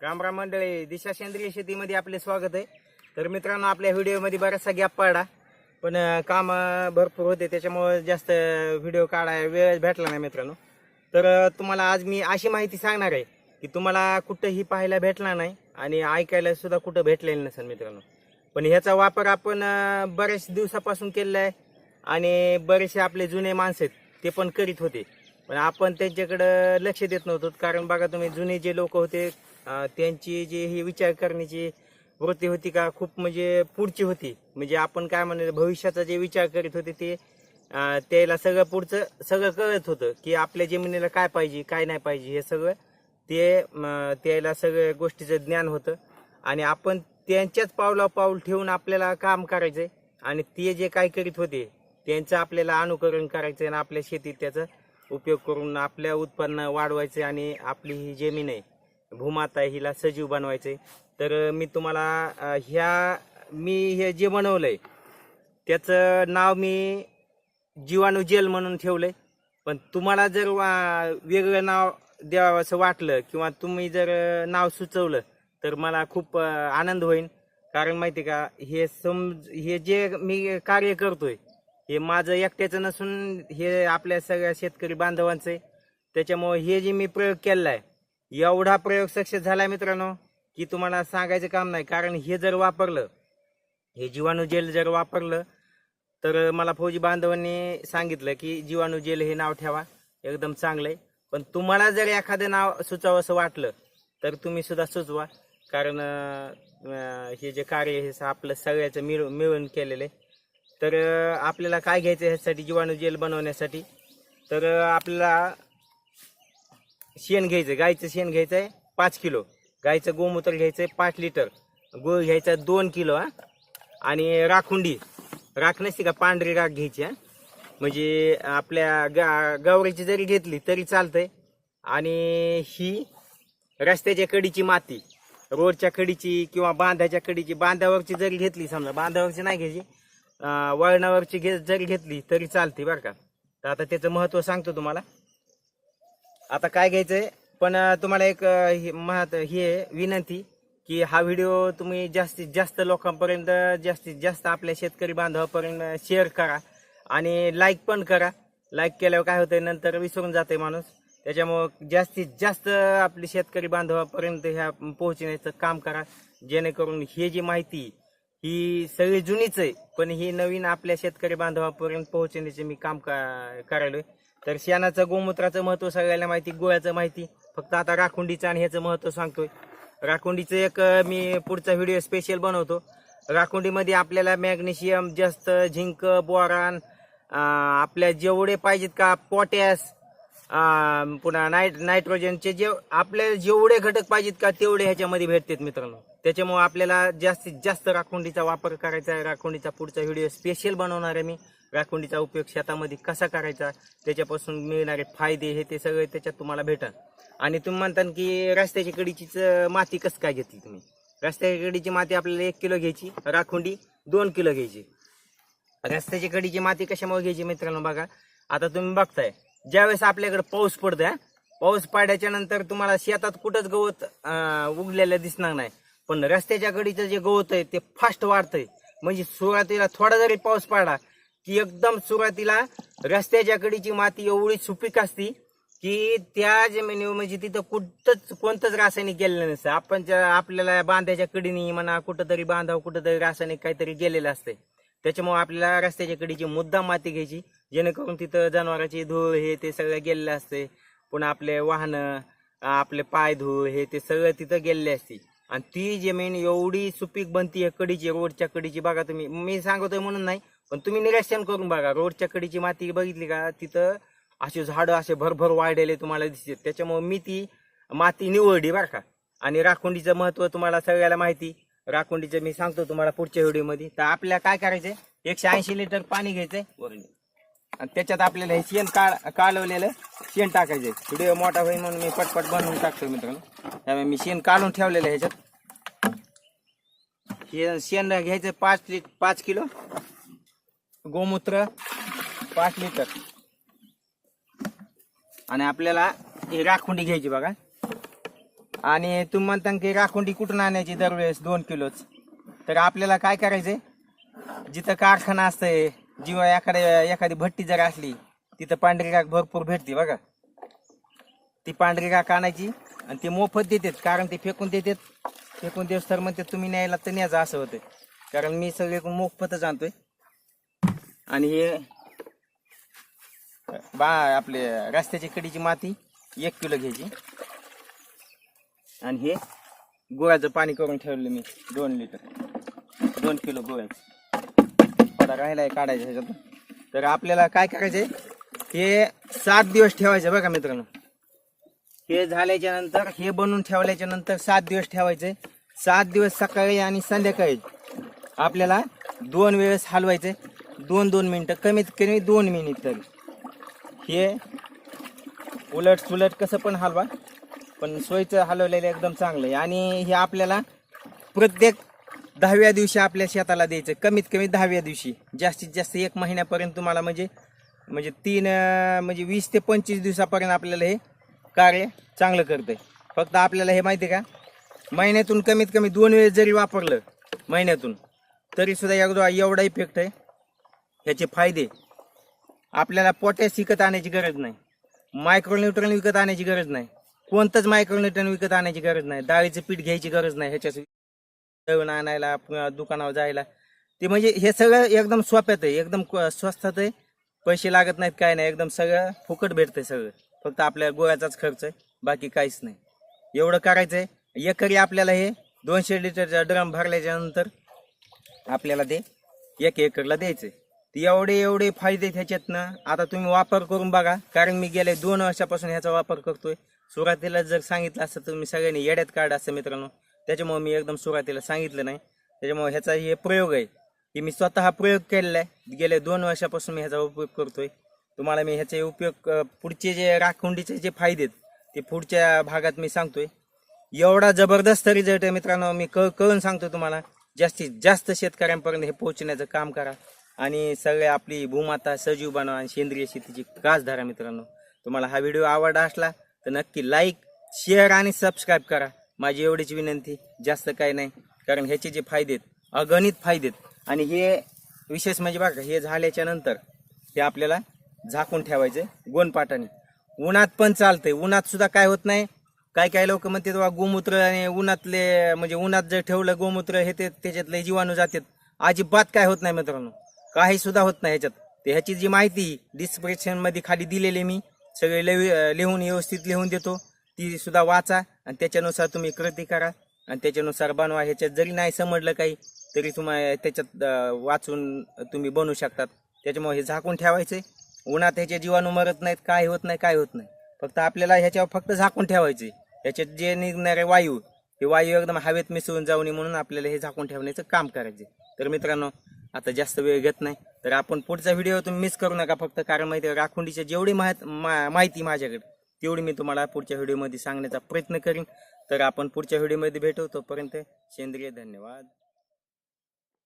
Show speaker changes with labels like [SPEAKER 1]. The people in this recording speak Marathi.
[SPEAKER 1] रामराम मंडळी दिशा सेंद्रिय शेतीमध्ये आपले स्वागत आहे. तर मित्रांनो आपल्या व्हिडिओमध्ये बराचसा गॅप पाडा. पण काम भरपूर होते. त्याच्यामुळे जास्त व्हिडिओ काढाय वेळ भेटला नाही मित्रांनो. तर तुम्हाला आज मी अशी माहिती सांगणार आहे की तुम्हाला कुठंही पाहायला भेटला नाही आणि ऐकायला सुद्धा कुठं भेटलेलं नसेल मित्रांनो. पण ह्याचा वापर आपण बऱ्याच दिवसापासून केलेला आहे आणि बरेचसे आपले जुने माणसं आहेत ते पण करीत होते. पण आपण त्यांच्याकडं लक्ष देत नव्हतो कारण बघा तुम्ही जुने जे लोक होते त्यांची जी ही विचार करण्याची वृत्ती होती का खूप म्हणजे पुढची होती. म्हणजे आपण काय म्हणायचं भविष्याचा जे विचार करीत होते ते त्याला सगळं पुढचं सगळं कळत होतं की आपल्या जमिनीला काय पाहिजे काय नाही पाहिजे हे सगळं ते त्याला सगळ्या गोष्टीचं ज्ञान होतं. आणि आपण त्यांच्याच पावला पाऊल ठेवून आपल्याला काम करायचंय. आणि ते जे काय करीत होते त्यांचं आपल्याला अनुकरण करायचं आणि आपल्या शेतीत त्याचा उपयोग करून आपल्या उत्पन्न वाढवायचे आणि आपली ही जमीन आहे. भूमाता हिला सजीव बनवायचे. तर मी तुम्हाला ह्या मी हे जे बनवलंय त्याचं नाव मी जीवाणू जेल म्हणून ठेवलंय. पण तुम्हाला जर वा- वेगळं नाव द्यावं असं वाटलं किंवा तुम्ही जर नाव सुचवलं तर मला खूप आनंद होईल कारण माहिती का हे समज हे जे मी कार्य करतोय हे माझं एकट्याचं नसून हे आपल्या सगळ्या शेतकरी बांधवांचं आहे. त्याच्यामुळे हे जे मी प्रयोग केलेला आहे एवढा प्रयोग सक्सेस झाला मित्रांनो की तुम्हाला सांगायचं काम नाही. कारण हे जर वापरलं हे जीवाणू जेल जर वापरलं तर मला फौजी बांधवांनी सांगितलं की जीवाणू जेल हे नाव ठेवा एकदम चांगलं आहे पण तुम्हाला जर एखादं नाव सुचावं असं वाटलं तर तुम्ही सुद्धा सुचवा. कारण हे जे कार्य हे आपलं सगळ्याचं मिळून मिळून केलेलं आहे. तर आपल्याला काय घ्यायचं ह्यासाठी जीवाणू जेल बनवण्यासाठी? तर आपल्याला शेण घ्यायचं गाईचं शेण घ्यायचं आहे पाच किलो. गाईचं गोमूत्र घ्यायचं आहे पाच लिटर. गुळ घ्यायचा दोन किलो हा. आणि राखुंडी. राख नसते का पांढरी राख घ्यायची हा. म्हणजे आपल्या गा गवरीची जरी घेतली तरी चालतंय. आणि ही रस्त्याच्या कडीची माती रोडच्या कडीची किंवा बांधाच्या कडीची बांधावरची जरी घेतली समजा बांधावरची नाही घ्यायची वळणावरची घे जरी घेतली तरी चालते बरं का. तर आता त्याचं महत्त्व सांगतो तुम्हाला. आता काय घ्यायचंय? पण तुम्हाला एक हे महत्त्व ही आहे विनंती की हा व्हिडिओ तुम्ही जास्तीत जास्त लोकांपर्यंत जास्तीत जास्त आपल्या शेतकरी बांधवापर्यंत शेअर करा आणि लाईक पण करा. लाईक केल्यावर काय होतंय नंतर विसरून जाते माणूस. त्याच्यामुळं जास्तीत जास्त आपली शेतकरी बांधवापर्यंत ह्या पोहोचण्याचं काम करा. जेणेकरून ही जी माहिती ही सगळी जुनीच आहे पण ही नवीन आपल्या शेतकरी बांधवापर्यंत पोहोचण्याचे मी काम का- करायलोय. तर शेणाचं गोमूत्राचं महत्त्व सगळ्याला माहिती गोळ्याचं माहिती. फक्त आता राखुंडीचं आणि ह्याचं महत्त्व सांगतोय. राखुंडीचं एक मी पुढचा व्हिडिओ स्पेशल बनवतो. राखुंडीमध्ये आपल्याला मॅग्नेशियम जास्त झिंक बोरान आपल्या जेवढे पाहिजेत का पोटॅश पुन्हा नाईट नायट्रोजनचे जे आपल्याला जेवढे घटक पाहिजेत का तेवढे ह्याच्यामध्ये भेटतात मित्रांनो. त्याच्यामुळे आपल्याला जास्तीत जास्त राखुंडीचा वापर करायचा आहे. राखुंडीचा पुढचा व्हिडिओ स्पेशल बनवणार आहे मी. राखुंडीचा उपयोग शेतामध्ये कसा करायचा त्याच्यापासून मिळणारे फायदे हे ते सगळे त्याच्यात तुम्हाला भेटल आणि तुम्ही म्हणता की रस्त्याच्या कडीचीच माती कसं काय घेतली तुम्ही? रस्त्याच्या कडीची माती आपल्याला एक किलो घ्यायची राखुंडी दोन किलो घ्यायची. रस्त्याची कडीची माती कशामुळे घ्यायची मित्रांनो बघा? आता तुम्ही बघताय ज्यावेळेस आपल्याकडे पाऊस पडतोय पाऊस पडल्याच्या नंतर तुम्हाला शेतात कुठंच गवत उगलेलं दिसणार नाही. पण रस्त्याच्या कडीचं जे गवत आहे ते फास्ट वाढतंय. म्हणजे सुरुवातीला थोडा जरी पाऊस पाडा की एकदम सुरुवातीला रस्त्याच्या कडीची माती एवढी सुपीक असती की त्या जमिनीवर म्हणजे तिथं कुठंच कोणतंच रासायनिक गेलेलं नसतं. आपण आपल्याला बांधाच्या कडीने म्हणा कुठंतरी बांधाव कुठंतरी रासायनिक काहीतरी गेलेलं असतं त्याच्यामुळे आपल्याला रस्त्याच्या कडीची मुद्दाम माती घ्यायची जेणेकरून तिथं जनावरांची धूळ हे ते सगळं गेलेलं असते पुन्हा आपले वाहनं आपले पाय धूळ हे ते सगळं तिथं गेलेले असते. आणि ती जमीन एवढी सुपीक बनती आहे कडीची रोडच्या कडीची. बघा तुम्ही मी सांगतोय म्हणून नाही पण तुम्ही निरीक्षण करून बघा. रोडच्या कडीची माती बघितली का? तिथं असे झाडं असे भरभर वाढलेले तुम्हाला दिसते त्याच्यामुळे मी ती माती निवडली बरं का. आणि राखुंडीचं महत्त्व तुम्हाला सगळ्याला माहिती. राखुंडीचं मी सांगतो तुम्हाला पुढच्या व्हिडिओमध्ये. तर आपल्याला काय करायचंय? एकशे ऐंशी लिटर पाणी घ्यायचंय. वरून आणि त्याच्यात आपल्याला हे शेण काळ कालवलेलं शेण टाकायचंय. व्हिडिओ मोठा होईल म्हणून मी पटपट बनवून टाकतो मित्रांनो. त्यामुळे मी शेण काढून ठेवलेलं आहे ह्याच्यात. शेण घ्यायचं पाच लिट पाच किलो. गोमूत्र पाच लिटर. आणि आपल्याला ही राखुंडी घ्यायची बघा. आणि तुम्ही म्हणता की राखुंडी कुठून आणायची दरवेळेस दोन किलोच. तर आपल्याला काय करायचंय? जिथं कारखाना असतंय जिवा एखाद्या एखादी भट्टी जर असली तिथं पांढरी राख भरपूर भेटते बघा. ती पांढरी राख आणायची आणि ते मोफत देतात कारण ते फेकून देतात. फेकून देस तर म्हणते तुम्ही न्यायला तर न्यायचं असं होतं कारण मी सगळे मोफतच आणतोय. आणि हे बा आपले रस्त्याची कडीची माती एक किलो घ्यायची. आणि हे गुळाचं पाणी करून ठेवलं मी दोन लिटर. दोन किलो गुळाचं थोडा राहिला आहे काढायचं ह्याच्यातून. तर आपल्याला काय करायचंय? हे सात दिवस ठेवायचं बघा मित्रांनो. हे झाल्याच्यानंतर हे बनवून ठेवल्याच्या नंतर सात दिवस ठेवायचे सात दिवस सकाळी आणि संध्याकाळी आपल्याला दोन वेळेस हलवायचे दोन दोन मिनटं कमीत कमी दोन मिनिट तरी. हे उलट सुलट कसं पण हलवा पण सोयीचं हलवलेलं एकदम चांगलं आहे. आणि हे आपल्याला प्रत्येक दहाव्या दिवशी आपल्या शेताला द्यायचं कमीत कमी दहाव्या दिवशी. जास्तीत जास्त एक महिन्यापर्यंत तुम्हाला म्हणजे म्हणजे तीन म्हणजे वीस ते पंचवीस दिवसापर्यंत आपल्याला हे कार्य चांगलं करतंय. फक्त आपल्याला हे माहिती आहे का? महिन्यातून कमीत कमी दोन वेळेस जरी वापरलं महिन्यातून तरीसुद्धा एवढा एवढा इफेक्ट आहे. ह्याचे फायदे. आपल्याला पोटॅश विकत आणायची गरज नाही. मायक्रोन्यूट्रन विकत आणायची गरज नाही. कोणतंच मायक्रोन्यूट्रन विकत आणायची गरज नाही. डाळीचं पीठ घ्यायची गरज नाही. ह्याच्या दळून आणायला दुकानावर जायला. ते म्हणजे हे सगळं एकदम सोप्यात आहे. एकदम स्वस्त स्वस्तात आहे. पैसे लागत नाहीत काय नाही. एकदम सगळं फुकट भेटतंय सगळं. फक्त आपल्या गोळ्याचाच खर्च आहे. बाकी काहीच नाही. एवढं करायचंय. एकरी आपल्याला हे दोनशे लिटरचा ड्रम भरल्याच्या नंतर आपल्याला ते एक एकरला द्यायचे ते एवढे एवढे फायदे आहेत ह्याच्यातनं आता तुम्ही वापर करून बघा कारण मी गेले दोन वर्षापासून ह्याचा वापर करतोय. सुरुवातीला जर सांगितलं असतं तर मी सगळ्यांनी येड्यात काढ असं मित्रांनो. त्याच्यामुळे मी एकदम सुरुवातीला सांगितलं नाही. त्याच्यामुळे ह्याचा हे प्रयोग आहे की मी स्वतः प्रयोग केलेला आहे. गेले दोन वर्षापासून मी ह्याचा उपयोग करतोय. तुम्हाला मी ह्याचे उपयोग पुढचे जे राखुंडीचे जे फायदे आहेत ते पुढच्या भागात मी सांगतोय. एवढा जबरदस्त रिझल्ट आहे मित्रांनो मी क कळून सांगतो तुम्हाला. जास्तीत जास्त शेतकऱ्यांपर्यंत हे पोहोचण्याचं काम करा. आणि सगळे आपली भूमाता सजीव बनवा आणि सेंद्रिय शेतीची कास धरा मित्रांनो. तुम्हाला हा व्हिडिओ आवडला असला तर नक्की लाईक शेअर आणि सबस्क्राईब करा. माझी एवढीच विनंती जास्त काही नाही कारण ह्याचे जे फायदे आहेत अगणित फायदे आहेत. आणि हे विशेष म्हणजे बघा हे झाल्याच्यानंतर हे आपल्याला झाकून ठेवायचे गोनपाटाने. उन्हात पण चालतंय. उन्हात सुद्धा काय होत नाही. काय काय लोक म्हणतात बाबा गोमूत्र आणि उन्हातले म्हणजे उन्हात जर ठेवलं गोमूत्र हे ते त्याच्यातले जीवाणू जातात. अजिबात काय होत नाही मित्रांनो. काही सुद्धा होत नाही ह्याच्यात ह्याची जी माहिती डिस्क्रिप्शनमध्ये खाली दिलेली मी सगळे लिहून व्यवस्थित लिहून देतो. ती सुद्धा वाचा आणि त्याच्यानुसार तुम्ही कृती करा आणि त्याच्यानुसार बनवा. ह्याच्यात जरी नाही समजलं काही तरी तुम्हाला त्याच्यात वाचून तुम्ही बनवू शकतात. त्याच्यामुळे हे झाकून ठेवायचे उन्हात ह्याचे जीवाणू मरत नाहीत काय होत नाही काय होत नाही. फक्त आपल्याला ह्याच्यावर फक्त झाकून ठेवायचे ह्याच्यात जे निघणारे वायू हे वायू एकदम हवेत मिसळून जाऊ नये म्हणून आपल्याला हे झाकून ठेवण्याचं काम करायचे तर मित्रांनो आता जास्त वेळ घेत नाही. तर आपण पुढचा व्हिडिओ तुम्ही मिस करू नका फक्त कारण माहिती आहे, राखुंडीची जेवढी माहित- मा- माहिती माझ्याकडे तेवढी मी तुम्हाला पुढच्या व्हिडिओमध्ये सांगण्याचा प्रयत्न करीन. तर आपण पुढच्या व्हिडिओमध्ये भेटू तोपर्यंत सेंद्रिय धन्यवाद.